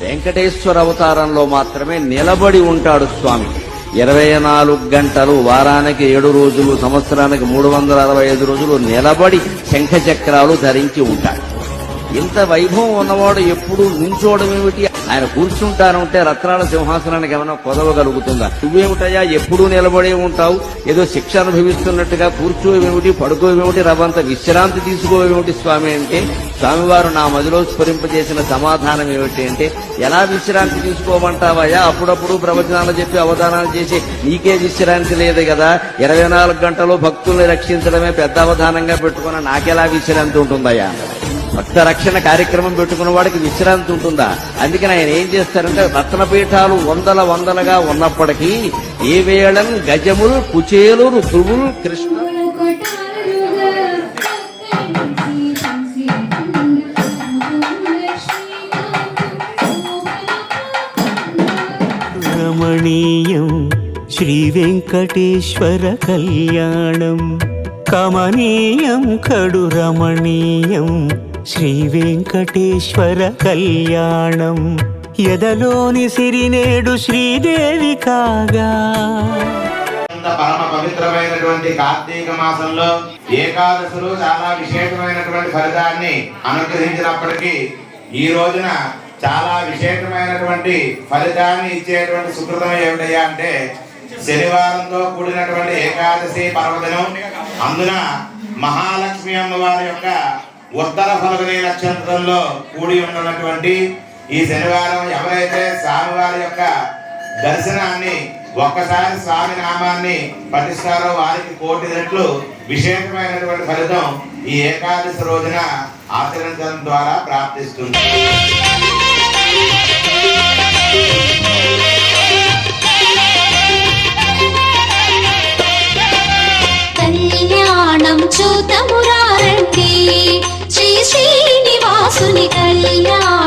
వెంకటేశ్వర అవతారంలో మాత్రమే నిలబడి ఉంటాడు స్వామి. ఇరవై నాలుగు గంటలు వారానికి ఏడు రోజులు సంవత్సరానికి మూడు వందల అరవై ఐదు రోజులు నిలబడి శంఖ చక్రాలు ధరించి ఉంటాడు. ఇంత వైభవం ఉన్నవాడు ఎప్పుడు నించోవడం ఏమిటి? ఆయన కూర్చుంటానంటే రత్నాల సింహాసనానికి ఏమైనా కొదవగలుగుతుందా? నువ్వేమిటయ్యా? ఎప్పుడూ నిలబడే ఉంటావు. ఏదో శిక్ష అనుభవిస్తున్నట్టుగా కూర్చోవేమిటి? పడుకోవేమిటి? రవంత విశ్రాంతి తీసుకోవేమిటి స్వామి అంటే? స్వామివారు నా మదిలో స్ఫురింపజేసిన సమాధానం ఏమిటి అంటే ఎలా విశ్రాంతి తీసుకోమంటావయ్యా? అప్పుడప్పుడు ప్రవచనాలు చెప్పి అవధానాలు చేసి నీకే విశ్రాంతి లేదు కదా. ఇరవై నాలుగు గంటలు భక్తుల్ని రక్షించడమే పెద్ద అవధానంగా పెట్టుకున్న నాకెలా విశ్రాంతి ఉంటుందయ్యా? భక్త రక్షణ కార్యక్రమం పెట్టుకున్న వాడికి విశ్రాంతి ఉంటుందా? అందుకని ఆయన ఏం చేస్తారంటే రత్నపీఠాలు వందల వందలుగా ఉన్నప్పటికీ ఏ వేళం గజములు కుచేలు ధ్రువులు కృష్ణ రమణీయం శ్రీ వెంకటేశ్వర కళ్యాణం. కమనీయం కడు రమణీయం శ్రీ వెంకటేశ్వర కళ్యాణం. ఎదలోని సిరినేడు శ్రీదేవి కాగా. పరమ పవిత్రమైనటువంటి కార్తీక మాసంలో ఏకాదశులు చాలా విశేషమైనటువంటి ఫలితాన్ని అనుగ్రహించినప్పటికీ ఈ రోజున చాలా విశేషమైనటువంటి ఫలితాన్ని ఇచ్చేటువంటి సుకృతం ఏమిటయ్యా అంటే శనివారంతో కూడినటువంటి ఏకాదశి పర్వదినం. అందున మహాలక్ష్మి అమ్మవారి యొక్క ఉత్తర ఫలగని నక్షత్రంలో కూడి ఉన్నటువంటి ఈ శనివారం ఎవరైతే స్వామివారి యొక్క దర్శనాన్ని ఒక్కసారి స్వామి నామాన్ని పఠిస్తారో వారికి కోటి రెట్లు విశేషమైనటువంటి ఫలితం ఈ ఏకాదశి రోజున ఆచరించడం ద్వారా ప్రాప్తిస్తుంది. శ్రీనివాసుని కళ్యాణం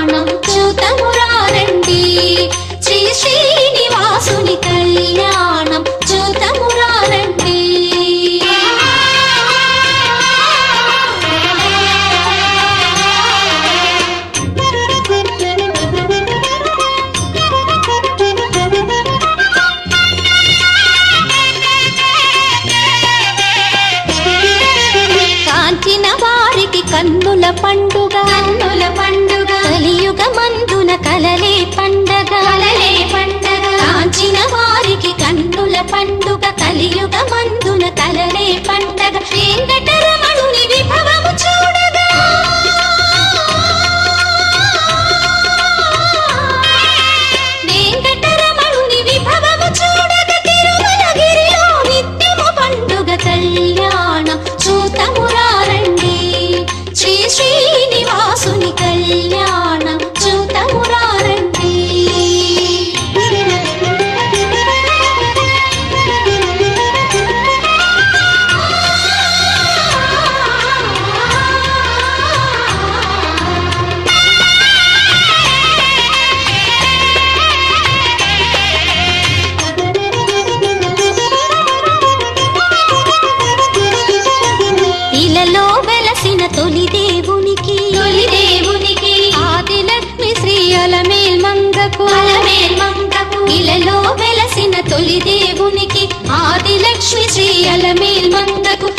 ఇలలో వెలసిన తొలి దేవునికి ఆదిలక్ష్మి శ్రీ అలమేల్ మంగకు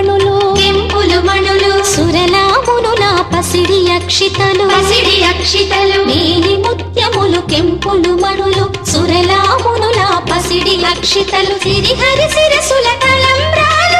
మణులు పెంపులు మణులు సురలామునుల పసిడి అక్షితలు. పసిడి అక్షితలు. మేలి ముత్యములు కెంపులు మణులు సురలామునుల పసిడి అక్షితలు. సిరిహరి శిరసుల తలంబ్రాలుగా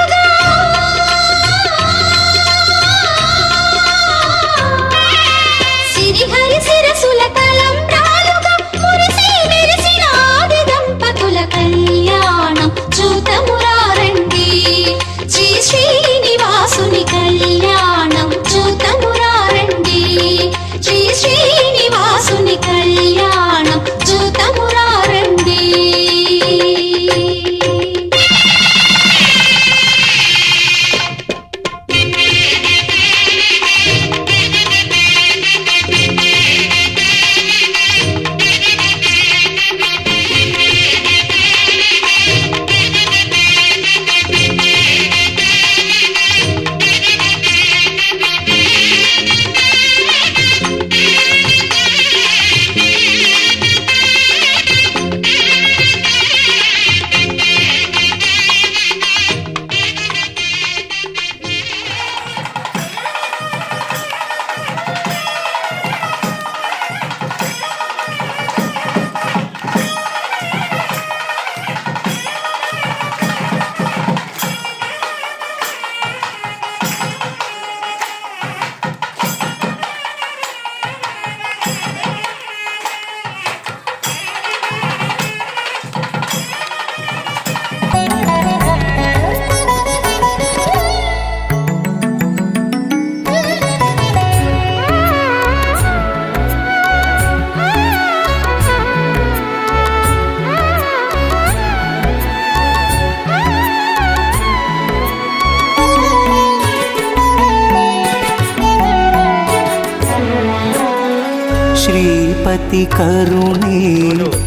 శ్రీపతి కరుణే.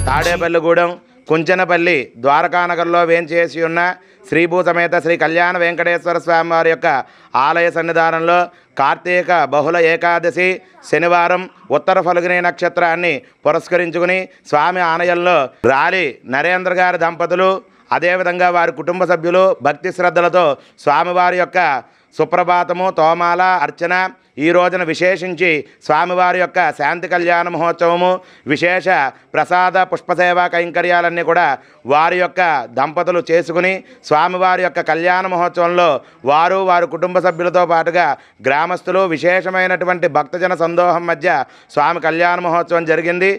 తాడేపల్లిగూడెం కుంచనపల్లి ద్వారకానగర్లో వేంచేసి ఉన్న శ్రీభూసమేత శ్రీ కళ్యాణ వెంకటేశ్వర స్వామి వారి యొక్క ఆలయ సన్నిధానంలో కార్తీక బహుళ ఏకాదశి శనివారం ఉత్తర ఫలుగుని నక్షత్రాన్ని పురస్కరించుకుని స్వామి ఆలయంలో రాలి నరేంద్ర గారి దంపతులు అదేవిధంగా వారి కుటుంబ సభ్యులు భక్తి శ్రద్ధలతో స్వామివారి యొక్క సుప్రభాతము తోమాల అర్చన ఈ రోజున విశేషించి స్వామివారి యొక్క శాంతి కళ్యాణ మహోత్సవము విశేష ప్రసాద పుష్పసేవా కైంకర్యాలన్నీ కూడా వారి యొక్క దంపతులు చేసుకుని స్వామివారి యొక్క కళ్యాణ మహోత్సవంలో వారు వారి కుటుంబ సభ్యులతో పాటుగా గ్రామస్తులు విశేషమైనటువంటి భక్తజన సందోహం మధ్య స్వామి కళ్యాణ మహోత్సవం జరిగింది.